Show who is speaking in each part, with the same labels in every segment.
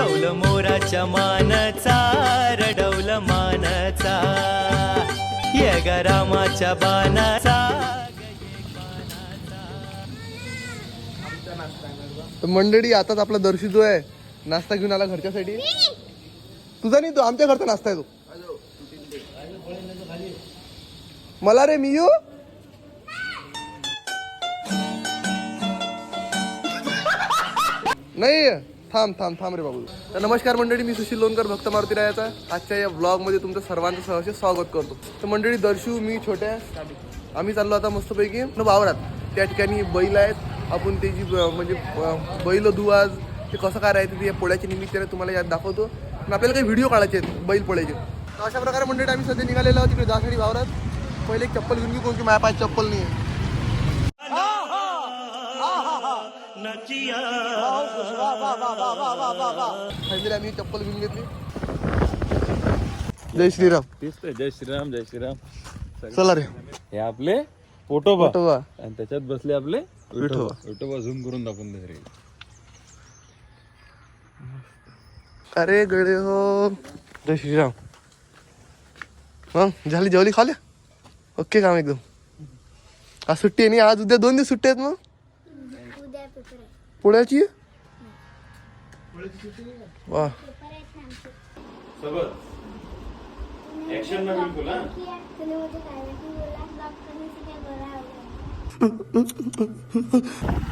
Speaker 1: डौल मोराच्या मानचा रडवल मानचा. ये गरामाच्या बाणाचा.
Speaker 2: तर मंडळी आताच आपला दर्शी जो आहे नाश्ता घेऊन आला घरच्यासाठी. तुझा नाही तो आमच्या घरचा नाश्ता आहे तो. मला रे मी येऊ? नाही. थांब थांब थांब रे बाबू. तर नमस्कार मंडळी मी सुशील लोणकर भक्त मारुती रायाचा. आजच्या या ब्लॉगमध्ये तुमचं सर्वांचं सहर्ष स्वागत करतो. तर मंडळी दर्शू मी छोट्या आम्ही चाललो आता मस्तपैकी वावरात. त्या ठिकाणी बैल आहेत. आपण त्याची म्हणजे बैल दुवाज ते कसं काय राहते ते या पोळ्याच्या निमित्ताने तुम्हाला यात दाखवतो. आणि आपल्याला काही व्हिडिओ काढायचे आहेत बैल पोळ्याचे. तर अशा प्रकारे मंडळी आम्ही सध्या निघालेलो आहोत तिकडे जासाठी वावरात. पहिले एक चप्पल घेऊन घेऊ कोणती? माझ्या पाय चप्पल नाही आहे फायनली आम्ही चप्पल घेऊन घेतली जय श्रीराम।
Speaker 3: दिसतंय जय श्रीराम जय श्रीराम।
Speaker 2: चला रे।
Speaker 3: हे आपले पोटोबा।
Speaker 2: पोटोबा.
Speaker 3: आणि त्याच्यात बसले आपले
Speaker 2: विठोबा.
Speaker 3: विठोबा. झूम करून दाखवून दे रे.
Speaker 2: अरे गडे हो। जय श्रीराम। मग झाली जेवली खाल्या ओके काम एकदम. आज सुट्टी आहे नाही आज उद्या दोन दिवस सुट्टी आहेत मग? पोळ्याची वा.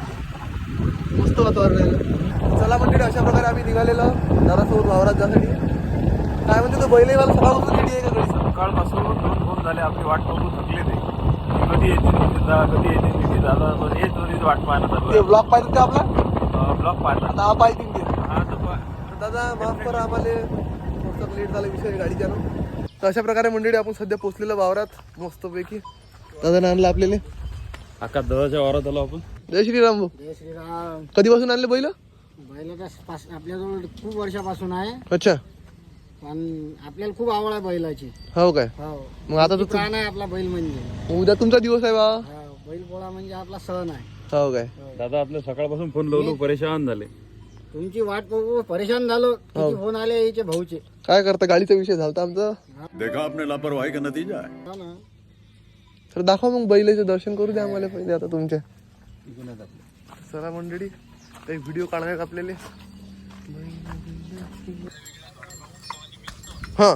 Speaker 2: मस्त वातावरण आहे. चला मंडळी अशा प्रकारे आम्ही निघालेलो. दारासोबत वावरात जाण्यासाठी काय म्हणते तो बैल मला सकाळपासून रेडी आहे का
Speaker 3: सकाळपासून दोन फोन झाले आपली वाट बघू थकले ते कधी येते कधी येते. वाट
Speaker 2: ते ब्लॉग पाहिजे का आपला?
Speaker 3: ब्लॉक पाहता
Speaker 2: आता हा पाहिजे ते
Speaker 3: हा
Speaker 2: दादा माफ करा आम्हाला थोडंसं लेट झाला विषय गाडीच्या तर अशा प्रकारे मंडळी आपण सध्या पोहोचलेलो वावरात मस्तपैकी. दादा आणलं आपल्याला.
Speaker 3: अख्खा दहाच्या वारात आलो आपण.
Speaker 2: जय श्रीराम भाऊ.
Speaker 4: जय श्रीराम.
Speaker 2: कधीपासून आणले बैल?
Speaker 4: बैल आपल्याजवळ खूप वर्षापासून आहे.
Speaker 2: अच्छा.
Speaker 4: पण आपल्याला खूप आवड आहे बैलाची.
Speaker 2: हो काय?
Speaker 4: हो.
Speaker 2: मग आता तर
Speaker 4: प्राण आहे आपला बैल म्हणजे.
Speaker 2: उद्या तुमचा दिवस आहे बा.
Speaker 4: हो, बैल पोळा म्हणजे आपला सण आहे.
Speaker 2: हो काय?
Speaker 3: दादा आपल्या सकाळपासून फोन लावलो परेशान झाले.
Speaker 4: तुमची वाट बघू परेशान झालो किती फोन आले याचे भाऊचे.
Speaker 2: काय करता गाडीचा विषय झाला आमचा?
Speaker 5: देखा आपने लापरवाही का नतीजा है?
Speaker 4: हो ना.
Speaker 2: तर दाखवा मग बैलाचं दर्शन करू द्या आम्हाला पहिले आता तुमच्या. चला मंडळी काही व्हिडिओ काढायला आपल्याला? हा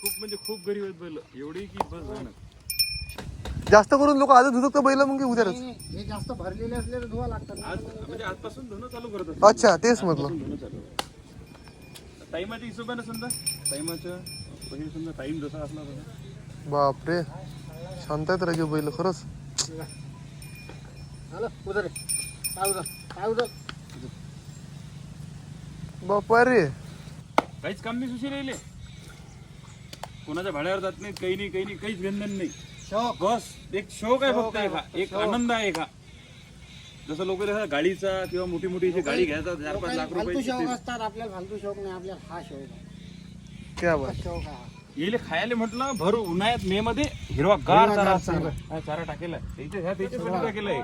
Speaker 3: खूप म्हणजे खूप गरीब आहेत बैल. एवढी की बस झालं
Speaker 2: जास्त करून लोक आजच धुतक बैल मग उद्याच.
Speaker 4: हे जास्त भरलेले असले तर धुवा लागतात ना.
Speaker 3: आज म्हणजे आजपासून धुणं चालू करत.
Speaker 2: अच्छा तेच म्हटलं.
Speaker 3: धुणं चालू टाइमाच्या हिशोबाने समजा टाइमाच्या पहिले समजा टाइम जसा असला तसा.
Speaker 2: बापरे. शांत आहेत राजे बैल खरंच.
Speaker 4: झालं उधर काय उधर काय उधर
Speaker 2: बापा रे
Speaker 3: काहीच काम नाही सुशी राहिले कोणाच्या भाड्यावर जात नाहीत काही नाही काही नाही काहीच गंधन नाही.
Speaker 4: शौक.
Speaker 3: बस एक शौक आहे फक्त एका एक आनंद आहे एका. जसं लोक गाडीचा किंवा मोठी मोठी अशी गाडी घ्यायचा चार पाच लाख
Speaker 4: फालतू शौक
Speaker 3: रुपये
Speaker 4: असतात आपल्याला फालतू शौक नाही आपल्याला हा शौक आहे.
Speaker 2: क्या
Speaker 4: हा
Speaker 2: बात
Speaker 4: शौक आहे. हा.
Speaker 3: येले खायला म्हटलं भर उन्हाळ्यात मे मध्ये हिरवा गार चारा चारा. टाकेला. त्याच्या ह्या त्याच्यासाठी टाकेलाय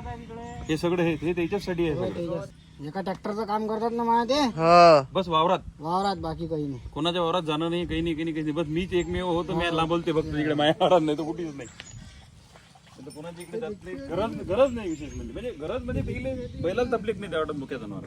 Speaker 3: हे सगळं हे हे त्याच्यासाठी आहे सगळं.
Speaker 4: एका ट्रॅक्टरचं काम करतात ना मला ते
Speaker 2: हा.
Speaker 3: बस वावरात.
Speaker 4: वावरात बाकी काही नाही.
Speaker 3: कोणाच्या वावरात जाणं नाही काही नाही काही नाही काही नाही. बस मीच एकमेव होतो मी लांबलते फक्त तिकडे माझ्या वावरात नाही तर कुठेच नाही. आता कोणाच्या इकडे जात नाही. गरज गरज नाही विशेष म्हणजे. म्हणजे गरज म्हणजे पहिले बैलाला तपलीक नाही त्यावाटत मुख्य जनावर.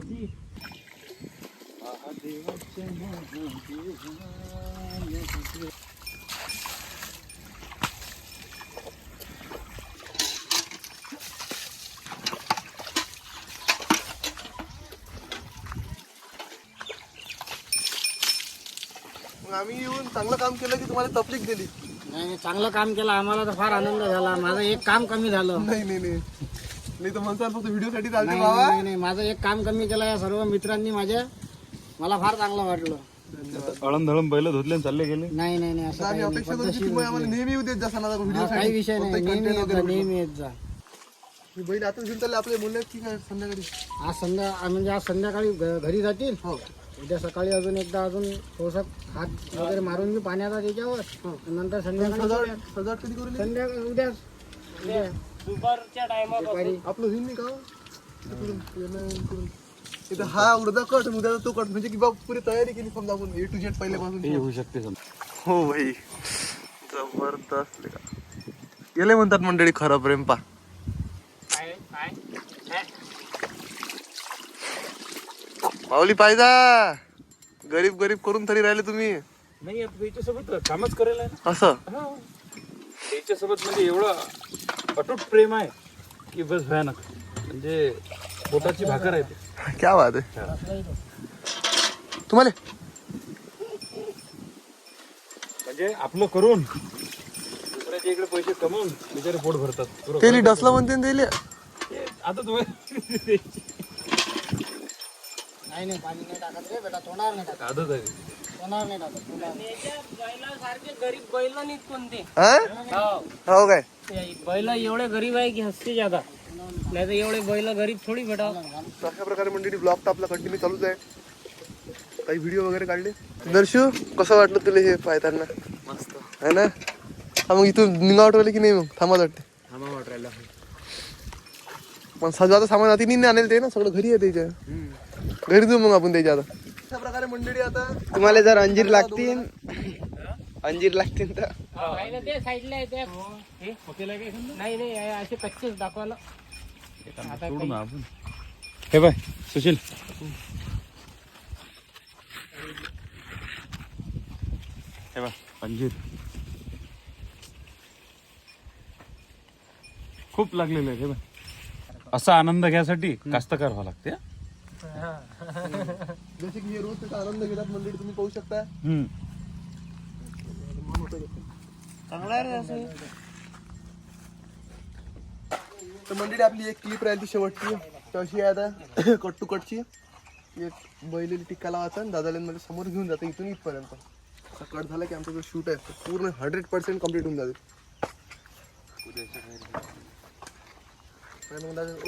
Speaker 2: मग आम्ही येऊन चांगलं काम केलं की तुम्हाला तकलीफ दिली.
Speaker 4: नाही नाही, चांगलं काम केलं आम्हाला तर फार आनंद झाला. माझं एक काम कमी झालं.
Speaker 2: नाही नाही नाही. नाही तर म्हणसाल फक्त व्हिडिओ साठी चालते
Speaker 4: नाही
Speaker 2: बाबा.
Speaker 4: नाही, नाही माझं एक काम कमी केलं या सर्व मित्रांनी माझ्या मला फार चांगलं वाटलं.
Speaker 3: अळम धळम बैल धुतले आणि चालले गेले?
Speaker 4: नाही नाही नाही असं
Speaker 2: आम्ही
Speaker 4: काही नाही.
Speaker 2: अपेक्षा करतो की तुम्ही आम्हाला नेहमी येऊ देत जा सणाला व्हिडिओ
Speaker 4: हा, काही विषय नाही. नेहमी येत जा नेहमी येत जा.
Speaker 2: ही बैल आता घेऊन चालले आपले बोलले की काय संध्याकाळी?
Speaker 4: आज संध्या म्हणजे आज संध्याकाळी घ- घरी जातील? उद्या सकाळी अजून एकदा अजून थोडस हात वगैरे मारून मी पाण्याचा त्याच्यावर. नंतर संध्याकाळी
Speaker 2: सजावट सजावट कधी करू
Speaker 4: संध्याकाळी उद्या दुपारच्या टायमात
Speaker 2: आपलं होईल नाही का इथं हा उडदा कट उद्या तो कट. म्हणजे की बा पुरी तयारी केली समजा आपण ए टू जेड पहिल्यापासून.
Speaker 3: हे होऊ शकते
Speaker 2: हो भाई जबरदस्त गेले म्हणतात मंडळी खरं प्रेम पा. माऊली पाहिजा गरीब गरीब करून तरी राहिले तुम्ही.
Speaker 3: नाही आता त्याच्यासोबत कामच करायला आहे ना.
Speaker 2: असं?
Speaker 3: हा. त्याच्यासोबत म्हणजे एवढं अटूट प्रेम आहे की बस भयानक. म्हणजे पोटाची भाकर आहे ते.
Speaker 2: क्या बात आहे. तुम्हाला?
Speaker 3: म्हणजे आपलं करून दुसऱ्याच्या इकडे पैसे कमवून बिचारे पोट भरतात. बरोबर.
Speaker 2: तेली डसला म्हणते ना तेली
Speaker 3: ते आता तुम्ही
Speaker 4: नाही नाही पाणी नाही टाकत रे बेटा तोंडावर नाही टाकत.
Speaker 3: आदत आहे.
Speaker 4: तोंडावर नाही टाकत तोंडावर.
Speaker 6: सारखे गरीब बैल नाहीत कोणते.
Speaker 2: हा? हो. काय?
Speaker 6: बैल एवढे गरीब आहे की हसते जादा. नाही तर एवढे बैल गरीब थोडी भेटा
Speaker 2: तर अशा प्रकारे मंडळी ब्लॉग तर आपला कंटिन्यू चालूच आहे. काही व्हिडिओ वगैरे काढले? दर्शू कसं वाटलं तुला हे पाहताना? मस्त. है ना? हा मग इथून निघावट राहिले की नाही मग? थांबा वाटते. पण सजवाचं सामान आधी नाही आणेल ते ना? सगळं घरी आहे त्याच्या. घरी जाऊ मग आपण त्याच्या आता अशा प्रकारे मंडळी आता
Speaker 7: तुम्हाला जर अंजीर लागतील अंजीर लागतील तर.
Speaker 6: नाही ना ते साईडला आहे त्या हे? नाही नाही हे असे कच्चेच दाखवायला.
Speaker 3: सोडू ना आपण. हे बाय सुशील. हे बाय अंजीर. खूप लागलेलं आहे हे बाय असा आनंद घ्यासाठी कास्तकार व्हावं लागते हा?
Speaker 2: जसे की हे रोज त्याचा आनंद घेतात मंडळी तुम्ही पाहू शकता.
Speaker 3: हम्म.
Speaker 2: तर मंडळी आपली एक क्लिप राहिली शेवटची. तर अशी आहे आता कट टू कटची एक बैलेली टिक्का लावायचा आणि दादाला मध्ये समोर घेऊन जातं इथून इथपर्यंत. असा कट झाला की आमचा जो शूट आहे तो पूर्ण हंड्रेड पर्सेंट कंप्लीट होऊन जाते. आणि मग दादा-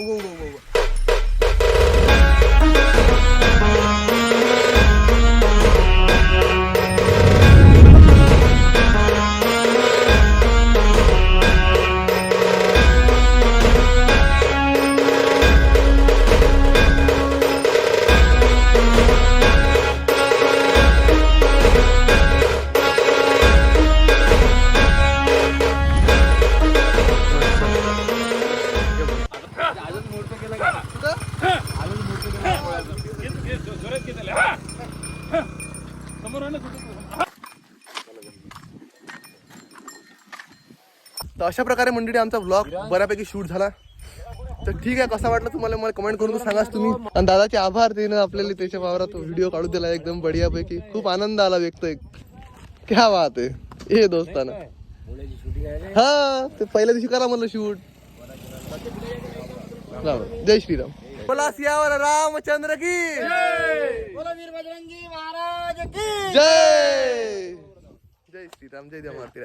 Speaker 2: तर अशा प्रकारे मंडळी आमचा ब्लॉग बऱ्यापैकी शूट झाला. तर ठीक आहे कसा वाटला तुम्हाला मला कमेंट करून सांगाच तुम्ही. आणि दादाचे आभार त्यानं आपल्याला त्याच्या वावरात व्हिडिओ काढून दिला एकदम बढियापैकी. खूप आनंद आला व्यक्त एक. क्या बात आहे. ए दोस्ताना. हा ते पहिल्या दिवशी करा म्हणलं शूट जय श्रीराम. बोला सियावर रामचंद्र की. जय. जय श्रीराम. जय देव मारुती